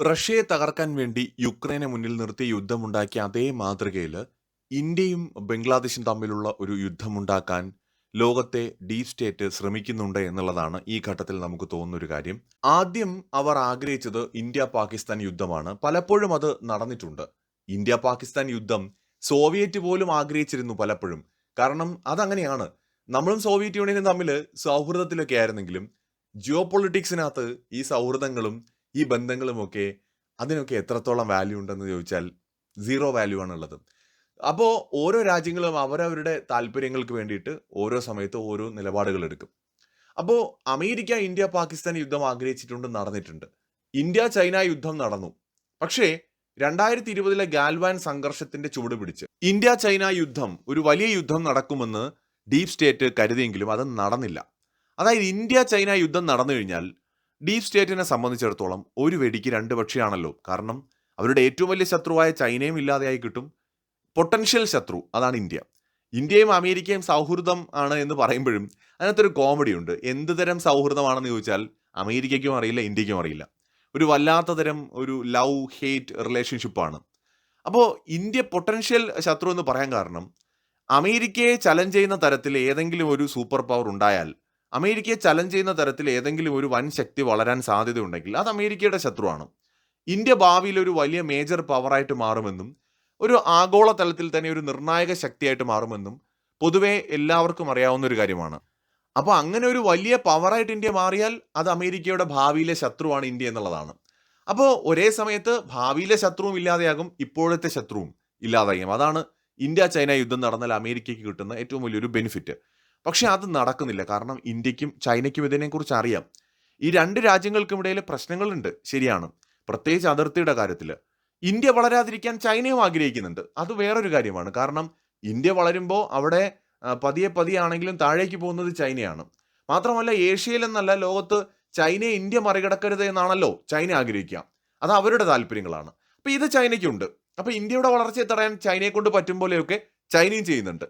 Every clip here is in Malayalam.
റഷ്യയെ തകർക്കാൻ വേണ്ടി യുക്രൈനെ മുന്നിൽ നിർത്തി യുദ്ധമുണ്ടാക്കിയ അതേ മാതൃകയിൽ ഇന്ത്യയും ബംഗ്ലാദേശും തമ്മിലുള്ള ഒരു യുദ്ധമുണ്ടാക്കാൻ ലോകത്തെ ഡീ സ്റ്റേറ്റ് ശ്രമിക്കുന്നുണ്ട് എന്നുള്ളതാണ് ഈ ഘട്ടത്തിൽ നമുക്ക് തോന്നുന്ന ഒരു കാര്യം. ആദ്യം അവർ ആഗ്രഹിച്ചത് ഇന്ത്യ പാകിസ്ഥാൻ യുദ്ധമാണ്. പലപ്പോഴും അത് നടന്നിട്ടുണ്ട്. ഇന്ത്യ പാകിസ്ഥാൻ യുദ്ധം സോവിയറ്റ് പോലും ആഗ്രഹിച്ചിരുന്നു പലപ്പോഴും. കാരണം അതങ്ങനെയാണ്. നമ്മളും സോവിയറ്റ് യൂണിയനും തമ്മിൽ സൗഹൃദത്തിലൊക്കെ ആയിരുന്നെങ്കിലും ജിയോ പൊളിറ്റിക്സിനകത്ത് ഈ സൗഹൃദങ്ങളും ഈ ബന്ധങ്ങളുമൊക്കെ അതിനൊക്കെ എത്രത്തോളം വാല്യൂ ഉണ്ടെന്ന് ചോദിച്ചാൽ സീറോ വാല്യൂ ആണുള്ളത്. അപ്പോൾ ഓരോ രാജ്യങ്ങളും അവരവരുടെ താല്പര്യങ്ങൾക്ക് വേണ്ടിയിട്ട് ഓരോ സമയത്ത് ഓരോ നിലപാടുകൾ എടുക്കും. അപ്പോൾ അമേരിക്ക ഇന്ത്യ പാകിസ്ഥാൻ യുദ്ധം ആഗ്രഹിച്ചിട്ടുണ്ട് നടന്നിട്ടുണ്ട്. ഇന്ത്യ ചൈന യുദ്ധം നടന്നു. പക്ഷേ രണ്ടായിരത്തി ഇരുപതിലെ ഗാൽവാൻ സംഘർഷത്തിന്റെ ചുവട് പിടിച്ച് ഇന്ത്യ ചൈന യുദ്ധം ഒരു വലിയ യുദ്ധം നടക്കുമെന്ന് ഡീപ് സ്റ്റേറ്റ് കരുതിയെങ്കിലും അത് നടന്നില്ല. അതായത് ഇന്ത്യ ചൈന യുദ്ധം നടന്നു കഴിഞ്ഞാൽ ഡീപ് സ്റ്റേറ്റിനെ സംബന്ധിച്ചിടത്തോളം ഒരു വെടിക്ക് രണ്ട് പക്ഷിയാണല്ലോ. കാരണം അവരുടെ ഏറ്റവും വലിയ ശത്രുവായ ചൈനയും ഇല്ലാതെയായി കിട്ടും. പൊട്ടൻഷ്യൽ ശത്രു അതാണ് ഇന്ത്യ. ഇന്ത്യയും അമേരിക്കയും സൗഹൃദം ആണ് എന്ന് പറയുമ്പോഴും അതിനകത്തൊരു കോമഡി ഉണ്ട്. എന്ത് തരം സൗഹൃദമാണെന്ന് ചോദിച്ചാൽ അമേരിക്കയ്ക്കും അറിയില്ല ഇന്ത്യക്കും അറിയില്ല. ഒരു വല്ലാത്ത തരം ഒരു ലവ് ഹേറ്റ് റിലേഷൻഷിപ്പാണ് അപ്പോൾ ഇന്ത്യ പൊട്ടൻഷ്യൽ ശത്രു എന്ന് പറയാൻ കാരണം അമേരിക്കയെ ചലഞ്ച് ചെയ്യുന്ന തരത്തിൽ ഏതെങ്കിലും ഒരു സൂപ്പർ പവർ ഉണ്ടായാൽ അമേരിക്കയെ ചലഞ്ച് ചെയ്യുന്ന തരത്തിൽ ഏതെങ്കിലും ഒരു വൻ ശക്തി വളരാൻ സാധ്യതയുണ്ടെങ്കിൽ അത് അമേരിക്കയുടെ ശത്രുവാണ്. ഇന്ത്യ ഭാവിയിൽ ഒരു വലിയ മേജർ പവറായിട്ട് മാറുമെന്നും ഒരു ആഗോള തലത്തിൽ തന്നെ ഒരു നിർണായക ശക്തിയായിട്ട് മാറുമെന്നും പൊതുവെ എല്ലാവർക്കും അറിയാവുന്ന ഒരു കാര്യമാണ്. അപ്പോൾ അങ്ങനെ ഒരു വലിയ പവറായിട്ട് ഇന്ത്യ മാറിയാൽ അത് അമേരിക്കയുടെ ഭാവിയിലെ ശത്രുവാണ് ഇന്ത്യ എന്നുള്ളതാണ്. അപ്പോൾ ഒരേ സമയത്ത് ഭാവിയിലെ ശത്രുവും ഇല്ലാതെയാകും ഇപ്പോഴത്തെ ശത്രുവും ഇല്ലാതാകും അതാണ് ഇന്ത്യ ചൈന യുദ്ധം നടന്നാൽ അമേരിക്കയ്ക്ക് കിട്ടുന്ന ഏറ്റവും വലിയൊരു ബെനിഫിറ്റ് പക്ഷെ അത് നടക്കുന്നില്ല. കാരണം ഇന്ത്യക്കും ചൈനയ്ക്കും ഇതിനെക്കുറിച്ച് അറിയാം. ഈ രണ്ട് രാജ്യങ്ങൾക്കും ഇടയിൽ പ്രശ്നങ്ങളുണ്ട്. ശരിയാണ്. പ്രത്യേകിച്ച് അതിർത്തിയുടെ കാര്യത്തിൽ. ഇന്ത്യ വളരാതിരിക്കാൻ ചൈനയും ആഗ്രഹിക്കുന്നുണ്ട്. അത് വേറൊരു കാര്യമാണ്. കാരണം ഇന്ത്യ വളരുമ്പോൾ അവിടെ പതിയെ പതിയെ ആണെങ്കിലും താഴേക്ക് പോകുന്നത് ചൈനയാണ്. മാത്രമല്ല ഏഷ്യയിലെന്നല്ല ലോകത്ത് ചൈനയെ ഇന്ത്യ മറികടക്കരുത് എന്നാണല്ലോ ചൈന ആഗ്രഹിക്കുക. അത് അവരുടെ താല്പര്യങ്ങളാണ്. അപ്പൊ ഇത് ചൈനയ്ക്കുണ്ട്. അപ്പോൾ ഇന്ത്യയുടെ വളർച്ചയെ തടയാൻ ചൈനയെ കൊണ്ട് പറ്റും പോലെയൊക്കെ ചൈനയും ചെയ്യുന്നുണ്ട്.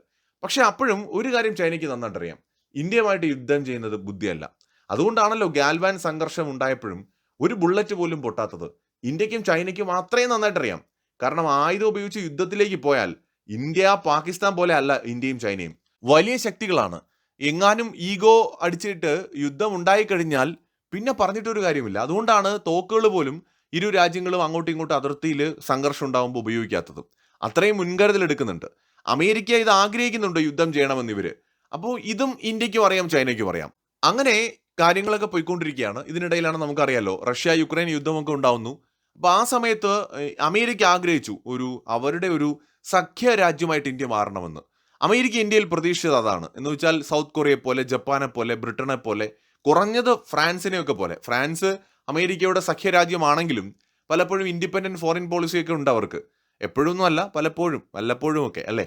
പക്ഷെ അപ്പോഴും ഒരു കാര്യം ചൈനയ്ക്ക് നന്നായിട്ടറിയാം. ഇന്ത്യയുമായിട്ട് യുദ്ധം ചെയ്യുന്നത് ബുദ്ധിയല്ല. അതുകൊണ്ടാണല്ലോ ഗാൽവാൻ സംഘർഷം ഉണ്ടായപ്പോഴും ഒരു ബുള്ളറ്റ് പോലും പൊട്ടാത്തത്. ഇന്ത്യക്കും ചൈനയ്ക്കും അത്രയും നന്നായിട്ടറിയാം. കാരണം ആയുധം ഉപയോഗിച്ച് യുദ്ധത്തിലേക്ക് പോയാൽ ഇന്ത്യ പാകിസ്ഥാൻ പോലെ അല്ല ഇന്ത്യയും ചൈനയും. വലിയ ശക്തികളാണ്. എങ്ങാനും ഈഗോ അടിച്ചിട്ട് യുദ്ധം ഉണ്ടായിക്കഴിഞ്ഞാൽ പിന്നെ പറഞ്ഞിട്ടൊരു കാര്യമില്ല. അതുകൊണ്ടാണ് തോക്കുകൾ പോലും ഇരു രാജ്യങ്ങളും അങ്ങോട്ടും ഇങ്ങോട്ടും അതിർത്തിയിൽ സംഘർഷം ഉണ്ടാകുമ്പോൾ ഉപയോഗിക്കാത്തത്. അത്രയും മുൻകരുതൽ എടുക്കുന്നുണ്ട്. അമേരിക്ക ഇത് ആഗ്രഹിക്കുന്നുണ്ട് യുദ്ധം ചെയ്യണമെന്ന് ഇവർ. അപ്പോൾ ഇതും ഇന്ത്യക്കും അറിയാം ചൈനയ്ക്കും അറിയാം. അങ്ങനെ കാര്യങ്ങളൊക്കെ പോയിക്കൊണ്ടിരിക്കുകയാണ്. ഇതിനിടയിലാണ് നമുക്കറിയാലോ റഷ്യ യുക്രൈൻ യുദ്ധമൊക്കെ ഉണ്ടാവുന്നു. അപ്പോൾ ആ സമയത്ത് അമേരിക്ക ആഗ്രഹിച്ചു ഒരു അവരുടെ ഒരു സഖ്യ രാജ്യമായിട്ട് ഇന്ത്യ മാറണമെന്ന്. അമേരിക്ക ഇന്ത്യയിൽ പ്രതീക്ഷിച്ചത് അതാണ്. എന്ന് വെച്ചാൽ സൗത്ത് കൊറിയയെ പോലെ ജപ്പാനെ പോലെ ബ്രിട്ടനെ പോലെ കുറഞ്ഞത് ഫ്രാൻസിനെയൊക്കെ പോലെ. ഫ്രാൻസ് അമേരിക്കയുടെ സഖ്യരാജ്യമാണെങ്കിലും പലപ്പോഴും ഇൻഡിപെൻഡന്റ് ഫോറിൻ പോളിസിയൊക്കെ ഉണ്ട് അവർക്ക്. എപ്പോഴൊന്നും അല്ല പലപ്പോഴും വല്ലപ്പോഴും ഒക്കെ അല്ലേ?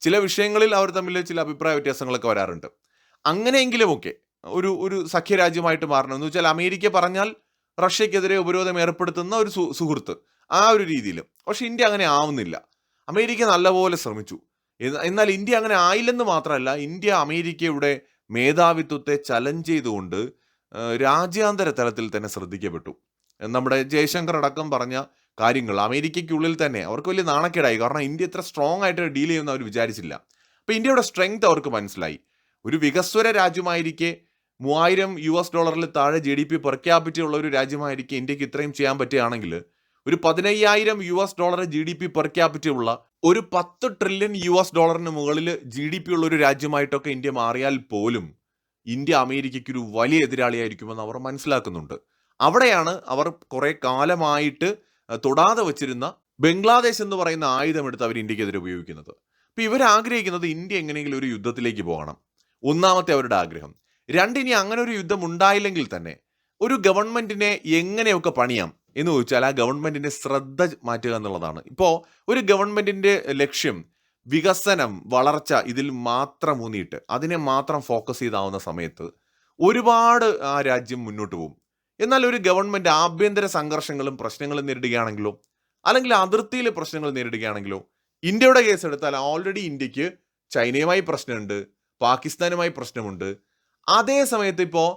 ചില വിഷയങ്ങളിൽ അവർ തമ്മിൽ ചില അഭിപ്രായ വ്യത്യാസങ്ങളൊക്കെ വരാറുണ്ട്. അങ്ങനെയെങ്കിലുമൊക്കെ ഒരു ഒരു സഖ്യരാജ്യമായിട്ട് മാറണം. എന്ന് വെച്ചാൽ അമേരിക്ക പറഞ്ഞാൽ റഷ്യക്കെതിരെ ഉപരോധം ഏർപ്പെടുത്തുന്ന ഒരു സുഹൃത്ത് ആ ഒരു രീതിയിൽ പക്ഷെ ഇന്ത്യ അങ്ങനെ ആവുന്നില്ല. അമേരിക്ക നല്ലപോലെ ശ്രമിച്ചു. എന്നാൽ ഇന്ത്യ അങ്ങനെ ആയില്ലെന്ന് മാത്രമല്ല ഇന്ത്യ അമേരിക്കയുടെ മേധാവിത്വത്തെ ചലഞ്ച് ചെയ്തുകൊണ്ട് രാജ്യാന്തര തലത്തിൽ തന്നെ ശ്രദ്ധിക്കപ്പെട്ടു. നമ്മുടെ ജയശങ്കർ അടക്കം പറഞ്ഞ കാര്യങ്ങൾ. അമേരിക്കയ്ക്കുള്ളിൽ തന്നെ അവർക്ക് വലിയ നാണക്കേടായി. കാരണം ഇന്ത്യ ഇത്ര സ്ട്രോങ് ആയിട്ട് ഡീൽ ചെയ്യുമെന്ന് അവർ വിചാരിച്ചില്ല. അപ്പോൾ ഇന്ത്യയുടെ സ്ട്രെങ്ത് അവർക്ക് മനസ്സിലായി. ഒരു വികസ്വര രാജ്യമായിരിക്കെ മൂവായിരം യു എസ് ഡോളറിൽ താഴെ ജി ഡി പി ഉള്ള ഒരു രാജ്യമായിരിക്കെ ഇന്ത്യയ്ക്ക് ഇത്രയും ചെയ്യാൻ പറ്റുകയാണെങ്കിൽ ഒരു പതിനയ്യായിരം U S dollar G D P ഉള്ള ഒരു പത്ത് ട്രില്യൺ യു എസ് ഡോളറിന് മുകളിൽ ജി ഡി പി ഉള്ള ഒരു രാജ്യമായിട്ടൊക്കെ ഇന്ത്യ മാറിയാൽ പോലും ഇന്ത്യ അമേരിക്കയ്ക്ക് ഒരു വലിയ എതിരാളിയായിരിക്കുമെന്ന് അവർ മനസ്സിലാക്കുന്നുണ്ട്. അവിടെയാണ് അവർ കുറേ കാലമായിട്ട് തൊടാതെ വച്ചിരുന്ന ബംഗ്ലാദേശ് എന്ന് പറയുന്ന ആയുധം എടുത്ത് അവർ ഇന്ത്യക്കെതിരെ ഉപയോഗിക്കുന്നത്. അപ്പോൾ ഇവർ ആഗ്രഹിക്കുന്നത് ഇന്ത്യ എങ്ങനെയെങ്കിലും ഒരു യുദ്ധത്തിലേക്ക് പോകണം. ഒന്നാമത്തെ അവരുടെ ആഗ്രഹം. രണ്ടിനി അങ്ങനെ ഒരു യുദ്ധം ഉണ്ടായില്ലെങ്കിൽ തന്നെ ഒരു ഗവൺമെന്റിനെ എങ്ങനെയൊക്കെ പണിയാം എന്ന് ചോദിച്ചാൽ ആ ഗവൺമെന്റിന്റെ ശ്രദ്ധ മാറ്റുക എന്നുള്ളതാണ്. ഇപ്പോൾ ഒരു ഗവൺമെന്റിന്റെ ലക്ഷ്യം വികസനം വളർച്ച ഇതിൽ മാത്രം ഊന്നിയിട്ട് അതിനെ മാത്രം ഫോക്കസ് ചെയ്താവുന്ന സമയത്ത് ഒരുപാട് ആ രാജ്യം മുന്നോട്ട് പോകും. എന്നാൽ ഒരു ഗവൺമെന്റ് ആഭ്യന്തര സംഘർഷങ്ങളും പ്രശ്നങ്ങളും നേരിടുകയാണെങ്കിലോ അല്ലെങ്കിൽ അതിർത്തിയിലെ പ്രശ്നങ്ങൾ നേരിടുകയാണെങ്കിലോ ഇന്ത്യയുടെ കേസ് എടുത്താൽ ഓൾറെഡി ഇന്ത്യയ്ക്ക് ചൈനയുമായി പ്രശ്നമുണ്ട് പാകിസ്ഥാനുമായി പ്രശ്നമുണ്ട്. അതേ സമയത്ത് ഇപ്പോൾ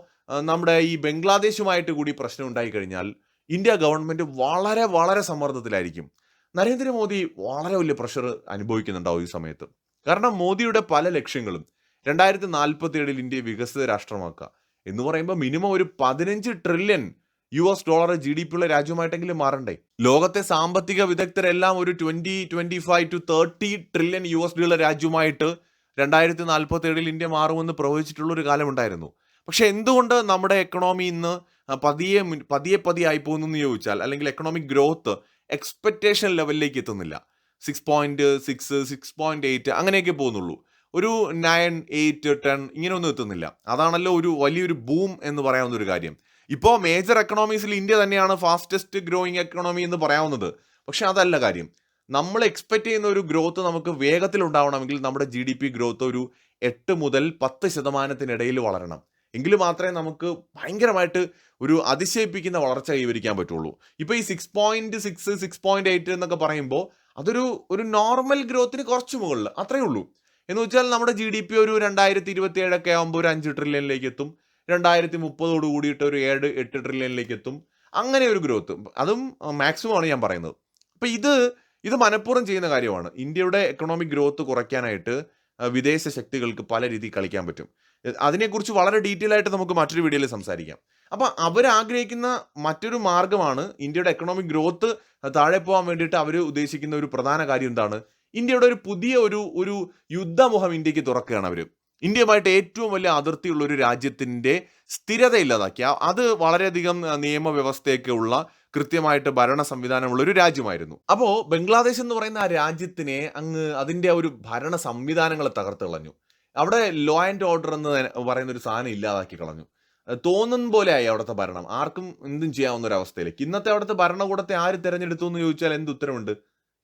നമ്മുടെ ഈ ബംഗ്ലാദേശുമായിട്ട് കൂടി പ്രശ്നം ഉണ്ടായി കഴിഞ്ഞാൽ ഇന്ത്യ ഗവൺമെന്റ് വളരെ വളരെ സമ്മർദ്ദത്തിലായിരിക്കും. നരേന്ദ്രമോദി വളരെ വലിയ പ്രഷർ അനുഭവിക്കുന്നുണ്ടാവും ഈ സമയത്ത്. കാരണം മോദിയുടെ പല ലക്ഷ്യങ്ങളും രണ്ടായിരത്തി നാൽപ്പത്തി ഏഴിൽ ഇന്ത്യയെ വികസിത രാഷ്ട്രമാക്കുക എന്ന് പറയുമ്പോൾ മിനിമം ഒരു പതിനഞ്ച് trillion U S dollar G D P ഉള്ള രാജ്യമായിട്ടെങ്കിലും മാറണ്ടേ? ലോകത്തെ സാമ്പത്തിക വിദഗ്ധരെല്ലാം ഒരു twenty twenty five to thirty trillion U S D ഉള്ള രാജ്യമായിട്ട് രണ്ടായിരത്തി നാൽപ്പത്തി ഏഴിൽ ഇന്ത്യ മാറുമെന്ന് പ്രവചിച്ചിട്ടുള്ള ഒരു കാലമുണ്ടായിരുന്നു. പക്ഷെ എന്തുകൊണ്ട് നമ്മുടെ എക്കണോമി ഇന്ന് പതിയെ പതിയെ പതിയെ ആയി പോകുന്നു എന്ന് ചോദിച്ചാൽ അല്ലെങ്കിൽ എക്കണോമിക് ഗ്രോത്ത് എക്സ്പെക്ടേഷൻ ലെവലിലേക്ക് എത്തുന്നില്ല. Six point six six point eight അങ്ങനെയൊക്കെ പോകുന്നുള്ളൂ. ഒരു നയൻ എയ്റ്റ് ടെൻ ഇങ്ങനെ ഒന്നും എത്തുന്നില്ല. അതാണല്ലോ ഒരു വലിയൊരു ബൂം എന്ന് പറയാവുന്ന ഒരു കാര്യം. ഇപ്പോൾ മേജർ എക്കണോമീസിൽ ഇന്ത്യ തന്നെയാണ് ഫാസ്റ്റസ്റ്റ് ഗ്രോയിങ് എക്കണോമി എന്ന് പറയാവുന്നത്. പക്ഷെ അതല്ല കാര്യം. നമ്മൾ എക്സ്പെക്ട് ചെയ്യുന്ന ഒരു ഗ്രോത്ത് നമുക്ക് വേഗത്തിൽ ഉണ്ടാവണമെങ്കിൽ നമ്മുടെ ജി ഡി പി ഗ്രോത്ത് ഒരു എട്ട് മുതൽ പത്ത് ശതമാനത്തിനിടയിൽ വളരണം. എങ്കിൽ മാത്രമേ നമുക്ക് ഭയങ്കരമായിട്ട് ഒരു അതിശയിപ്പിക്കുന്ന വളർച്ച കൈവരിക്കാൻ പറ്റുള്ളൂ. ഇപ്പോൾ ഈ six point six six point eight എന്നൊക്കെ പറയുമ്പോൾ അതൊരു ഒരു നോർമൽ ഗ്രോത്തിന് കുറച്ച് മുകളിൽ അത്രയേ ഉള്ളൂ. എന്ന് വെച്ചാൽ നമ്മുടെ ജി ഡി പി ഒരു രണ്ടായിരത്തി ഇരുപത്തി ഏഴൊക്കെ ആകുമ്പോൾ ഒരു അഞ്ച് ട്രില്യണിലേക്ക് എത്തും. രണ്ടായിരത്തി മുപ്പതോട് കൂടിയിട്ട് ഒരു ഏഴ് എട്ട് ട്രില്യണിലേക്ക് എത്തും. അങ്ങനെ ഒരു ഗ്രോത്ത് അതും മാക്സിമം ആണ് ഞാൻ പറയുന്നത്. അപ്പം ഇത് ഇത് മനഃപൂർവം ചെയ്യുന്ന കാര്യമാണ്. ഇന്ത്യയുടെ എക്കണോമിക് ഗ്രോത്ത് കുറയ്ക്കാനായിട്ട് വിദേശ ശക്തികൾക്ക് പല രീതിയിൽ കളിക്കാൻ പറ്റും. അതിനെക്കുറിച്ച് വളരെ ഡീറ്റെയിൽ ആയിട്ട് നമുക്ക് മറ്റൊരു വീഡിയോയിൽ സംസാരിക്കാം. അപ്പൊ അവരാഗ്രഹിക്കുന്ന മറ്റൊരു മാർഗമാണ് ഇന്ത്യയുടെ എക്കണോമിക് ഗ്രോത്ത് താഴെ പോകാൻ വേണ്ടിയിട്ട് അവർ ഉദ്ദേശിക്കുന്ന ഒരു പ്രധാന കാര്യം എന്താണ്? ഇന്ത്യയുടെ ഒരു പുതിയ ഒരു ഒരു യുദ്ധമുഖം ഇന്ത്യയ്ക്ക് തുറക്കുകയാണ് അവർ ഇന്ത്യയുമായിട്ട് ഏറ്റവും വലിയ അതിർത്തിയുള്ള ഒരു രാജ്യത്തിന്റെ സ്ഥിരത ഇല്ലാതാക്കി അത് വളരെയധികം നിയമവ്യവസ്ഥയൊക്കെ ഉള്ള കൃത്യമായിട്ട് ഭരണ സംവിധാനമുള്ള ഒരു രാജ്യമായിരുന്നു. അപ്പോൾ ബംഗ്ലാദേശ് എന്ന് പറയുന്ന ആ രാജ്യത്തിനെ അങ്ങ് അതിന്റെ ഒരു ഭരണ സംവിധാനങ്ങളെ തകർത്ത് കളഞ്ഞു. അവിടെ ലോ ആൻഡ് ഓർഡർ എന്ന് പറയുന്ന ഒരു സാധനം ഇല്ലാതാക്കി കളഞ്ഞു. പോലെ ആയി അവിടുത്തെ ഭരണം. ആർക്കും എന്തും ചെയ്യാവുന്ന ഒരു അവസ്ഥയിലേക്ക്. ഇന്നത്തെ അവിടുത്തെ ഭരണകൂടത്തെ ആര് തിരഞ്ഞെടുത്തു എന്ന് ചോദിച്ചാൽ എന്ത് ഉത്തരവുണ്ട്?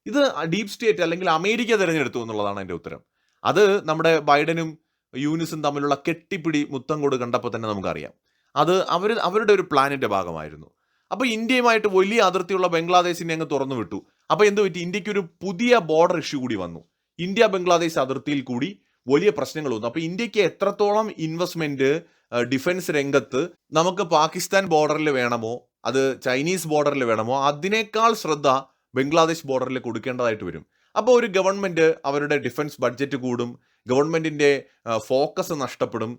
ഇത് ഡീപ് സ്റ്റേറ്റ് അല്ലെങ്കിൽ അമേരിക്ക തിരഞ്ഞെടുത്തു എന്നുള്ളതാണ് എന്റെ ഉത്തരം. അത് നമ്മുടെ ബൈഡനും യൂനിസും തമ്മിലുള്ള കെട്ടിപ്പിടി മുത്തം കൊടു കണ്ടപ്പോൾ തന്നെ നമുക്കറിയാം. അത് അവർ അവരുടെ ഒരു പ്ലാനിന്റെ ഭാഗമായിരുന്നു. അപ്പോൾ ഇന്ത്യയുമായിട്ട് വലിയ അതിർത്തിയുള്ള ബംഗ്ലാദേശിനെ അങ്ങ് തുറന്നു വിട്ടു അപ്പോൾ എന്ത് പറ്റി? ഇന്ത്യയ്ക്ക് ഒരു പുതിയ ബോർഡർ ഇഷ്യൂ കൂടി വന്നു. ഇന്ത്യ ബംഗ്ലാദേശ് അതിർത്തിയിൽ കൂടി വലിയ പ്രശ്നങ്ങൾ വന്നു. അപ്പോൾ ഇന്ത്യയ്ക്ക് എത്രത്തോളം ഇൻവെസ്റ്റ്മെന്റ് ഡിഫൻസ് രംഗത്ത് നമുക്ക് പാകിസ്ഥാൻ ബോർഡറിൽ വേണമോ അത് ചൈനീസ് ബോർഡറിൽ വേണമോ അതിനേക്കാൾ ശ്രദ്ധ ബംഗ്ലാദേശ് ബോർഡറിൽ കൊടുക്കേണ്ടതായിട്ട് വരും. അപ്പോൾ ഒരു ഗവൺമെന്റ് അവരുടെ ഡിഫൻസ് ബഡ്ജറ്റ് കൂടും ഗവൺമെന്റിന്റെ ഫോക്കസ് നഷ്ടപ്പെടും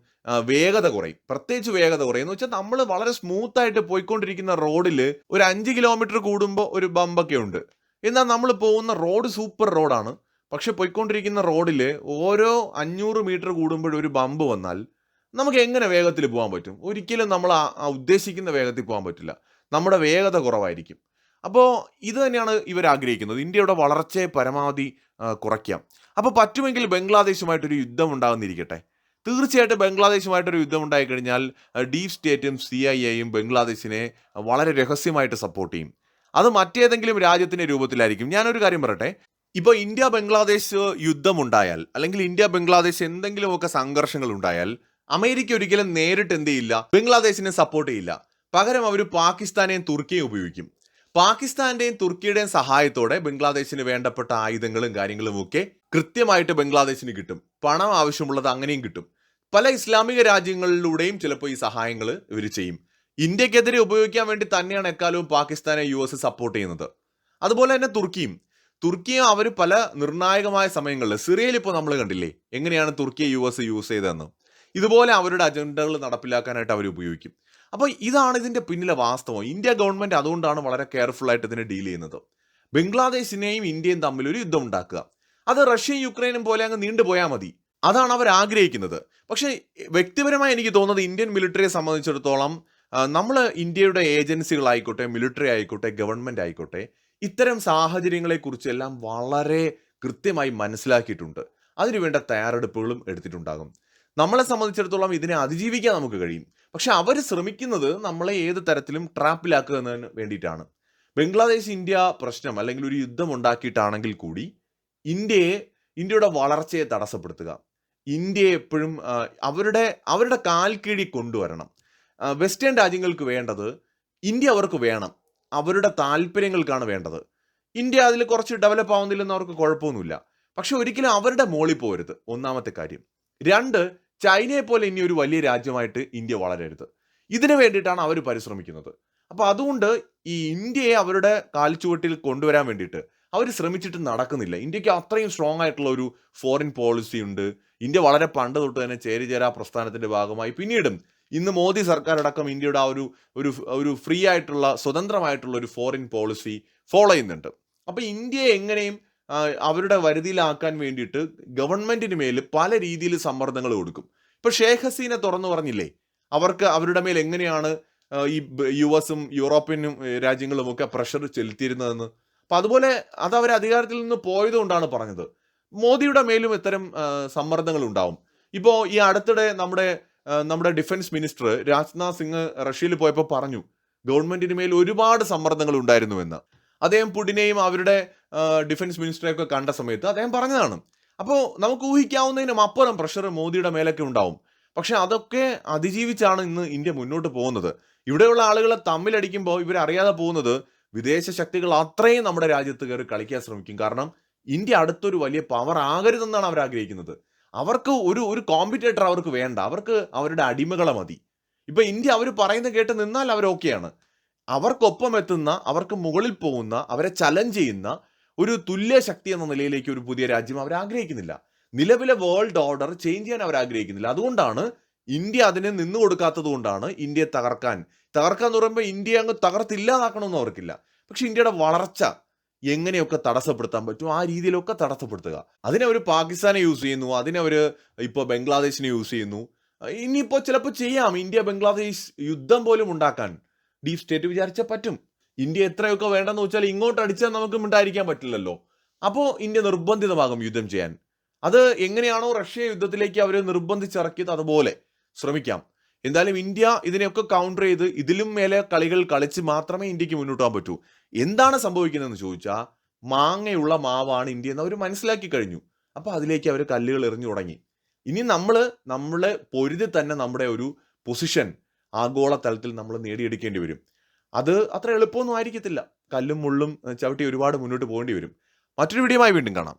വേഗത കുറയും. പ്രത്യേകിച്ച് വേഗത കുറയും. എന്ന് വെച്ചാൽ നമ്മൾ വളരെ സ്മൂത്ത് ആയിട്ട് പോയിക്കൊണ്ടിരിക്കുന്ന റോഡിൽ ഒരു അഞ്ച് കിലോമീറ്റർ കൂടുമ്പോൾ ഒരു ബമ്പൊക്കെ ഉണ്ട്. എന്നാൽ നമ്മൾ പോകുന്ന റോഡ് സൂപ്പർ റോഡാണ്. പക്ഷെ പോയിക്കൊണ്ടിരിക്കുന്ന റോഡിൽ ഓരോ അഞ്ഞൂറ് മീറ്റർ കൂടുമ്പോഴും ഒരു ബമ്പ് വന്നാൽ നമുക്ക് എങ്ങനെ വേഗത്തിൽ പോകാൻ പറ്റും? ഒരിക്കലും നമ്മൾ ആ ഉദ്ദേശിക്കുന്ന വേഗത്തിൽ പോകാൻ പറ്റില്ല. നമ്മുടെ വേഗത കുറവായിരിക്കും. അപ്പോൾ ഇത് തന്നെയാണ് ഇവർ ആഗ്രഹിക്കുന്നത്. ഇന്ത്യയുടെ വളർച്ചയെ പരമാവധി കുറയ്ക്കാം. അപ്പോൾ പറ്റുമെങ്കിൽ ബംഗ്ലാദേശുമായിട്ടൊരു യുദ്ധം ഉണ്ടാകുന്നിരിക്കട്ടെ. തീർച്ചയായിട്ടും ബംഗ്ലാദേശുമായിട്ടൊരു യുദ്ധം ഉണ്ടായിക്കഴിഞ്ഞാൽ ഡീപ് സ്റ്റേറ്റും സി ഐ എയും ബംഗ്ലാദേശിനെ വളരെ രഹസ്യമായിട്ട് സപ്പോർട്ട് ചെയ്യും. അത് മറ്റേതെങ്കിലും രാജ്യത്തിന്റെ രൂപത്തിലായിരിക്കും. ഞാനൊരു കാര്യം പറയട്ടെ. ഇപ്പോൾ ഇന്ത്യ ബംഗ്ലാദേശ് യുദ്ധമുണ്ടായാൽ അല്ലെങ്കിൽ ഇന്ത്യ ബംഗ്ലാദേശ് എന്തെങ്കിലുമൊക്കെ സംഘർഷങ്ങൾ ഉണ്ടായാൽ അമേരിക്ക ഒരിക്കലും നേരിട്ട് എന്ത് ചെയ്യില്ല? ബംഗ്ലാദേശിനെ സപ്പോർട്ട് ചെയ്യില്ല. പകരം അവർ പാകിസ്ഥാനെയും തുർക്കിയും ഉപയോഗിക്കും. പാകിസ്ഥാന്റെയും തുർക്കിയുടെയും സഹായത്തോടെ ബംഗ്ലാദേശിന് വേണ്ടപ്പെട്ട ആയുധങ്ങളും കാര്യങ്ങളും ഒക്കെ കൃത്യമായിട്ട് ബംഗ്ലാദേശിന് കിട്ടും. പണം ആവശ്യമുള്ളത് അങ്ങനെയും കിട്ടും. പല ഇസ്ലാമിക രാജ്യങ്ങളിലൂടെയും ചിലപ്പോൾ ഈ സഹായങ്ങൾ ഇവർ ചെയ്യും. ഇന്ത്യക്കെതിരെ ഉപയോഗിക്കാൻ വേണ്ടി തന്നെയാണ് എക്കാലവും പാകിസ്ഥാനെ യു എസ് സപ്പോർട്ട് ചെയ്യുന്നത്. അതുപോലെ തന്നെ തുർക്കിയും. തുർക്കിയും അവർ പല നിർണായകമായ സമയങ്ങളിൽ സിറിയയിൽ ഇപ്പോൾ നമ്മൾ കണ്ടില്ലേ? എങ്ങനെയാണ് തുർക്കിയെ യു എസ് യൂസ് ചെയ്തതെന്ന്? ഇതുപോലെ അവരുടെ അജണ്ടകൾ നടപ്പിലാക്കാനായിട്ട് അവർ ഉപയോഗിക്കും. അപ്പോൾ ഇതാണ് ഇതിന്റെ പിന്നിലെ വാസ്തവം. ഇന്ത്യ ഗവൺമെന്റ് അതുകൊണ്ടാണ് വളരെ കെയർഫുൾ ആയിട്ട് ഇതിനെ ഡീൽ ചെയ്യുന്നത്. ബംഗ്ലാദേശിനെയും ഇന്ത്യയും തമ്മിൽ ഒരു യുദ്ധം ഉണ്ടാക്കുക. അത് റഷ്യയും യുക്രൈനും പോലെ അങ്ങ് നീണ്ടുപോയാൽ മതി. അതാണ് അവർ ആഗ്രഹിക്കുന്നത്. പക്ഷേ വ്യക്തിപരമായി എനിക്ക് തോന്നുന്നത് ഇന്ത്യൻ മിലിറ്ററിയെ സംബന്ധിച്ചിടത്തോളം നമ്മൾ ഇന്ത്യയുടെ ഏജൻസികളായിക്കോട്ടെ മിലിറ്ററി ആയിക്കോട്ടെ ഗവൺമെന്റ് ആയിക്കോട്ടെ ഇത്തരം സാഹചര്യങ്ങളെക്കുറിച്ചെല്ലാം വളരെ കൃത്യമായി മനസ്സിലാക്കിയിട്ടുണ്ട്. അതിനുവേണ്ട തയ്യാറെടുപ്പുകളും എടുത്തിട്ടുണ്ടാകും. നമ്മളെ സംബന്ധിച്ചിടത്തോളം ഇതിനെ അതിജീവിക്കാൻ നമുക്ക് കഴിയും. പക്ഷെ അവർ ശ്രമിക്കുന്നത് നമ്മളെ ഏത് തരത്തിലും ട്രാപ്പിലാക്കുക എന്നതിന് വേണ്ടിയിട്ടാണ്. ബംഗ്ലാദേശ് ഇന്ത്യ പ്രശ്നം അല്ലെങ്കിൽ ഒരു യുദ്ധം ഉണ്ടാക്കിയിട്ടാണെങ്കിൽ കൂടി ഇന്ത്യയെ ഇന്ത്യയുടെ വളർച്ചയെ തടസ്സപ്പെടുത്തുക. ഇന്ത്യയെ എപ്പോഴും അവരുടെ അവരുടെ കാൽ കീഴിൽ കൊണ്ടുവരണം വെസ്റ്റേൺ രാജ്യങ്ങൾക്ക് വേണ്ടത് ഇന്ത്യ അവർക്ക് വേണം. അവരുടെ താല്പര്യങ്ങൾക്കാണ് വേണ്ടത്. ഇന്ത്യ അതിൽ കുറച്ച് ഡെവലപ്പ് ആവുന്നില്ലെന്ന് അവർക്ക് കുഴപ്പമൊന്നുമില്ല. പക്ഷെ ഒരിക്കലും അവരുടെ മോളിൽ പോരുത് ഒന്നാമത്തെ കാര്യം. രണ്ട് ചൈനയെ പോലെ ഇനി ഒരു വലിയ രാജ്യമായിട്ട് ഇന്ത്യ വളരരുത്. ഇതിനു വേണ്ടിയിട്ടാണ് അവർ പരിശ്രമിക്കുന്നത്. അപ്പോൾ അതുകൊണ്ട് ഈ ഇന്ത്യയെ അവരുടെ കാൽച്ചുവട്ടിൽ കൊണ്ടുവരാൻ വേണ്ടിയിട്ട് അവർ ശ്രമിച്ചിട്ട് നടക്കുന്നില്ല. ഇന്ത്യയ്ക്ക് അത്രയും സ്ട്രോങ് ആയിട്ടുള്ള ഒരു ഫോറിൻ പോളിസി ഉണ്ട്. ഇന്ത്യ വളരെ പണ്ട് തൊട്ട് തന്നെ ചേരിചേരാ പ്രസ്ഥാനത്തിന്റെ ഭാഗമായി. പിന്നീടും ഇന്ന് മോദി സർക്കാർ അടക്കം ഇന്ത്യയുടെ ആ ഒരു ഒരു ഒരു ഫ്രീ ആയിട്ടുള്ള സ്വതന്ത്രമായിട്ടുള്ള ഒരു ഫോറിൻ പോളിസി ഫോളോ ചെയ്യുന്നുണ്ട്. അപ്പോൾ ഇന്ത്യയെ എങ്ങനെയും അവരുടെ വരുതിയിലാക്കാൻ വേണ്ടിയിട്ട് ഗവൺമെന്റിന് മേൽ പല രീതിയിൽ സമ്മർദ്ദങ്ങൾ കൊടുക്കും. ഇപ്പൊ ഷേഖ് ഹസീന തുറന്നു പറഞ്ഞില്ലേ? അവർക്ക് അവരുടെ മേൽ എങ്ങനെയാണ് ഈ യു എസും യൂറോപ്യനും രാജ്യങ്ങളും ഒക്കെ പ്രഷർ ചെലുത്തിയിരുന്നതെന്ന്? അപ്പൊ അതുപോലെ അത് അവർ അധികാരത്തിൽ നിന്ന് പോയതുകൊണ്ടാണ് പറഞ്ഞത്. മോദിയുടെ മേലും ഇത്തരം സമ്മർദ്ദങ്ങൾ ഉണ്ടാവും. ഇപ്പോൾ ഈ അടുത്തിടെ നമ്മുടെ നമ്മുടെ ഡിഫൻസ് മിനിസ്റ്റർ രാജ്നാഥ് സിംഗ് റഷ്യയിൽ പോയപ്പോൾ പറഞ്ഞു ഗവൺമെന്റിന് മേൽ ഒരുപാട് സമ്മർദ്ദങ്ങൾ ഉണ്ടായിരുന്നുവെന്ന് അദ്ദേഹം പുടിനെയും അവരുടെ ഡിഫൻസ് മിനിസ്റ്ററെയൊക്കെ കണ്ട സമയത്ത് അദ്ദേഹം പറഞ്ഞതാണ്. അപ്പോൾ നമുക്ക് ഊഹിക്കാവുന്നതിനും അപ്പുറം പ്രഷർ മോദിയുടെ മേലൊക്കെ ഉണ്ടാവും. പക്ഷെ അതൊക്കെ അതിജീവിച്ചാണ് ഇന്ന് ഇന്ത്യ മുന്നോട്ട് പോകുന്നത്. ഇവിടെയുള്ള ആളുകളെ തമ്മിലടിക്കുമ്പോൾ ഇവരറിയാതെ പോകുന്നത് വിദേശ ശക്തികൾ അത്രയും നമ്മുടെ രാജ്യത്ത് കയറി കളിക്കാൻ ശ്രമിക്കും. കാരണം ഇന്ത്യ അടുത്തൊരു വലിയ പവർ ആകരുതെന്നാണ് അവർ ആഗ്രഹിക്കുന്നത്. അവർക്ക് ഒരു ഒരു കോമ്പറ്റേറ്റർ അവർക്ക് വേണ്ട. അവർക്ക് അവരുടെ അടിമകളെ മതി. ഇപ്പൊ ഇന്ത്യ അവർ പറയുന്നത് കേട്ട് നിന്നാൽ അവർ ഓക്കെയാണ് അവർക്കൊപ്പം എത്തുന്ന അവർക്ക് മുകളിൽ പോകുന്ന അവരെ ചലഞ്ച് ചെയ്യുന്ന ഒരു തുല്യ ശക്തി എന്ന നിലയിലേക്ക് ഒരു പുതിയ രാജ്യം അവർ ആഗ്രഹിക്കുന്നില്ല. നിലവിലെ വേൾഡ് ഓർഡർ ചേഞ്ച് ചെയ്യാൻ അവർ ആഗ്രഹിക്കുന്നില്ല. അതുകൊണ്ടാണ് ഇന്ത്യ അതിനെ നിന്നു കൊടുക്കാത്തത് കൊണ്ടാണ് ഇന്ത്യയെ തകർക്കാൻ. തകർക്കാന്ന് പറയുമ്പോൾ ഇന്ത്യ അങ്ങ് തകർത്തില്ലാതാക്കണമെന്ന് അവർക്കില്ല. പക്ഷെ ഇന്ത്യയുടെ വളർച്ച എങ്ങനെയൊക്കെ തടസ്സപ്പെടുത്താൻ പറ്റും ആ രീതിയിലൊക്കെ തടസ്സപ്പെടുത്തുക. അതിനെ പാകിസ്ഥാനെ യൂസ് ചെയ്യുന്നു അതിനെ ഇപ്പോൾ ബംഗ്ലാദേശിനെ യൂസ് ചെയ്യുന്നു. ഇനിയിപ്പോൾ ചിലപ്പോൾ ചെയ്യാം. ഇന്ത്യ ബംഗ്ലാദേശ് യുദ്ധം പോലും ഉണ്ടാക്കാൻ. ഡീപ് സ്റ്റേറ്റ് വിചാരിച്ചാൽ പറ്റും. ഇന്ത്യ എത്രയൊക്കെ വേണ്ടെന്ന് വെച്ചാൽ ഇങ്ങോട്ട് അടിച്ചാൽ നമുക്ക് മിണ്ടായിരിക്കാൻ പറ്റില്ലല്ലോ. അപ്പോൾ ഇന്ത്യ നിർബന്ധിതമാകും യുദ്ധം ചെയ്യാൻ. അത് എങ്ങനെയാണോ റഷ്യ യുദ്ധത്തിലേക്ക് അവർ നിർബന്ധിച്ചിറക്കിയത് അതുപോലെ. ശ്രമിക്കാം. എന്തായാലും ഇന്ത്യ ഇതിനെയൊക്കെ കൗണ്ടർ ചെയ്ത് ഇതിലും മേലെ കളികൾ കളിച്ച് മാത്രമേ ഇന്ത്യയ്ക്ക് മുന്നോട്ട് പോകാൻ പറ്റൂ. എന്താണ് സംഭവിക്കുന്നതെന്ന് ചോദിച്ചാൽ മാങ്ങയുള്ള മാവാണ് ഇന്ത്യ എന്ന് അവർ മനസ്സിലാക്കി കഴിഞ്ഞു. അപ്പോൾ അതിലേക്ക് അവർ കല്ലുകൾ എറിഞ്ഞു തുടങ്ങി. ഇനി നമ്മൾ നമ്മളെ പൊരുതി തന്നെ നമ്മുടെ ഒരു പൊസിഷൻ ആഗോള തലത്തിൽ നമ്മൾ നേടിയെടുക്കേണ്ടി വരും. അത് അത്ര എളുപ്പമൊന്നും ആയിരിക്കത്തില്ല. കല്ലും മുള്ളും ചവിട്ടി ഒരുപാട് മുന്നോട്ട് പോകേണ്ടി വരും. മറ്റൊരു വീഡിയോയുമായി വീണ്ടും കാണാം.